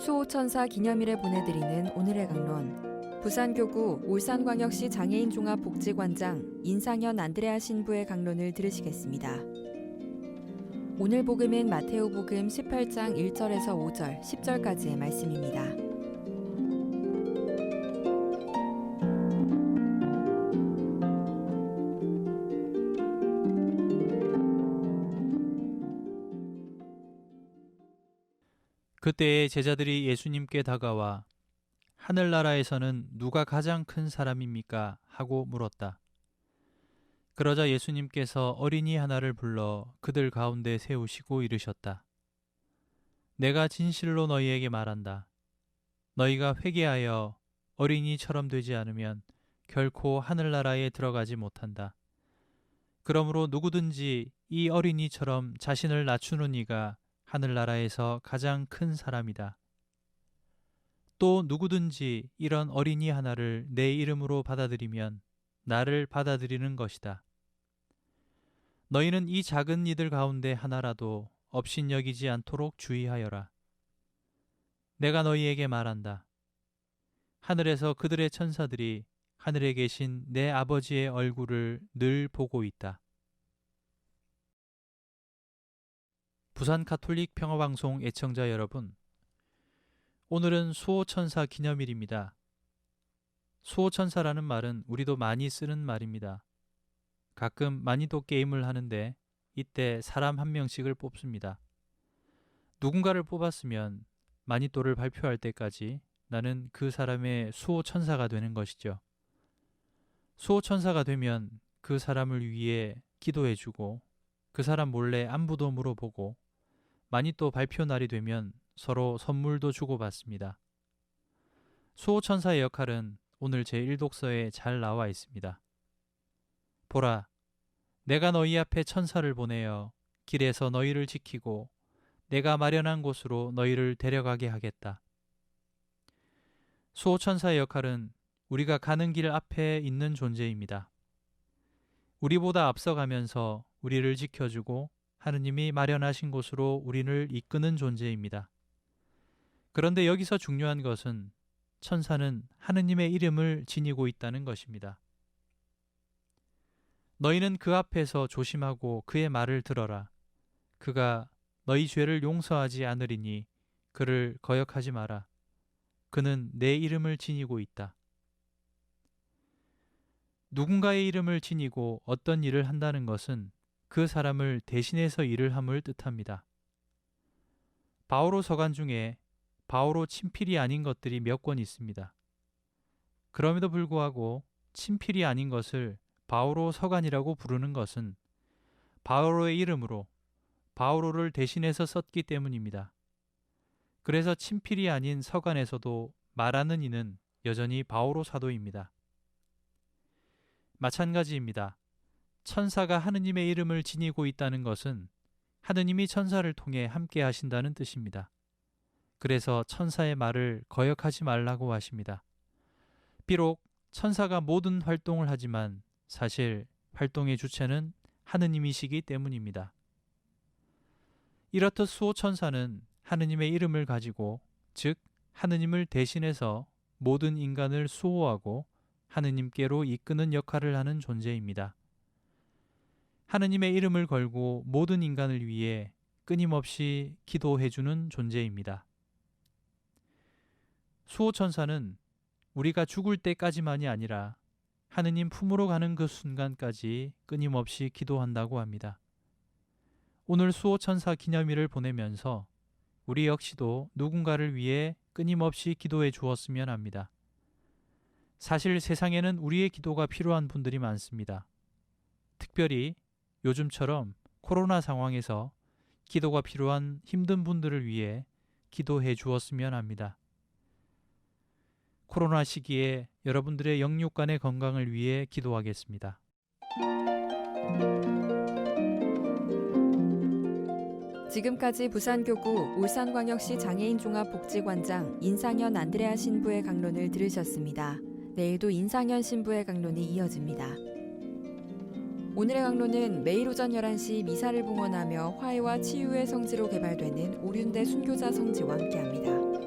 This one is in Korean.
수호천사 기념일에 보내드리는 오늘의 강론. 부산교구 울산광역시 장애인 종합복지관장 인상현 안드레아 신부의 강론을 들으시겠습니다. 오늘 복음은 마테오 복음 18장 1절에서 5절, 10절까지의 말씀입니다. 그때에 제자들이 예수님께 다가와 하늘나라에서는 누가 가장 큰 사람입니까? 하고 물었다. 그러자 예수님께서 어린이 하나를 불러 그들 가운데 세우시고 이르셨다. 내가 진실로 너희에게 말한다. 너희가 회개하여 어린이처럼 되지 않으면 결코 하늘나라에 들어가지 못한다. 그러므로 누구든지 이 어린이처럼 자신을 낮추는 이가 하늘나라에서 가장 큰 사람이다. 또 누구든지 이런 어린이 하나를 내 이름으로 받아들이면 나를 받아들이는 것이다. 너희는 이 작은 이들 가운데 하나라도 업신여기지 않도록 주의하여라. 내가 너희에게 말한다. 하늘에서 그들의 천사들이 하늘에 계신 내 아버지의 얼굴을 늘 보고 있다. 부산 가톨릭 평화방송 애청자 여러분, 오늘은 수호천사 기념일입니다. 수호천사라는 말은 우리도 많이 쓰는 말입니다. 가끔 많이도 게임을 하는데 이때 사람 한 명씩을 뽑습니다. 누군가를 뽑았으면 마니또를 발표할 때까지 나는 그 사람의 수호천사가 되는 것이죠. 수호천사가 되면 그 사람을 위해 기도해주고 그 사람 몰래 안부도 물어보고 마니또 발표 날이 되면 서로 선물도 주고받습니다. 수호천사의 역할은 오늘 제1독서에 잘 나와 있습니다. 보라, 내가 너희 앞에 천사를 보내어 길에서 너희를 지키고 내가 마련한 곳으로 너희를 데려가게 하겠다. 수호천사의 역할은 우리가 가는 길 앞에 있는 존재입니다. 우리보다 앞서가면서 우리를 지켜주고 하느님이 마련하신 곳으로 우리를 이끄는 존재입니다. 그런데 여기서 중요한 것은 천사는 하느님의 이름을 지니고 있다는 것입니다. 너희는 그 앞에서 조심하고 그의 말을 들어라. 그가 너희 죄를 용서하지 않으리니 그를 거역하지 마라. 그는 내 이름을 지니고 있다. 누군가의 이름을 지니고 어떤 일을 한다는 것은 그 사람을 대신해서 일을 함을 뜻합니다. 바오로 서간 중에 바오로 친필이 아닌 것들이 몇 권 있습니다. 그럼에도 불구하고 친필이 아닌 것을 바오로 서간이라고 부르는 것은 바오로의 이름으로 바오로를 대신해서 썼기 때문입니다. 그래서 친필이 아닌 서간에서도 말하는 이는 여전히 바오로 사도입니다. 마찬가지입니다. 천사가 하느님의 이름을 지니고 있다는 것은 하느님이 천사를 통해 함께 하신다는 뜻입니다. 그래서 천사의 말을 거역하지 말라고 하십니다. 비록 천사가 모든 활동을 하지만 사실 활동의 주체는 하느님이시기 때문입니다. 이렇듯 수호 천사는 하느님의 이름을 가지고 즉 하느님을 대신해서 모든 인간을 수호하고 하느님께로 이끄는 역할을 하는 존재입니다. 하느님의 이름을 걸고 모든 인간을 위해 끊임없이 기도해주는 존재입니다. 수호천사는 우리가 죽을 때까지만이 아니라 하느님 품으로 가는 그 순간까지 끊임없이 기도한다고 합니다. 오늘 수호천사 기념일을 보내면서 우리 역시도 누군가를 위해 끊임없이 기도해 주었으면 합니다. 사실 세상에는 우리의 기도가 필요한 분들이 많습니다. 특별히 요즘처럼 코로나 상황에서 기도가 필요한 힘든 분들을 위해 기도해 주었으면 합니다. 코로나 시기에 여러분들의 영육 간의 건강을 위해 기도하겠습니다. 지금까지 부산교구 울산광역시 장애인 종합복지관장 인상현 안드레아 신부의 강론을 들으셨습니다. 내일도 인상현 신부의 강론이 이어집니다. 오늘의 강론은 매일 오전 11시 미사를 봉헌하며 화해와 치유의 성지로 개발되는 오륜대 순교자 성지와 함께합니다.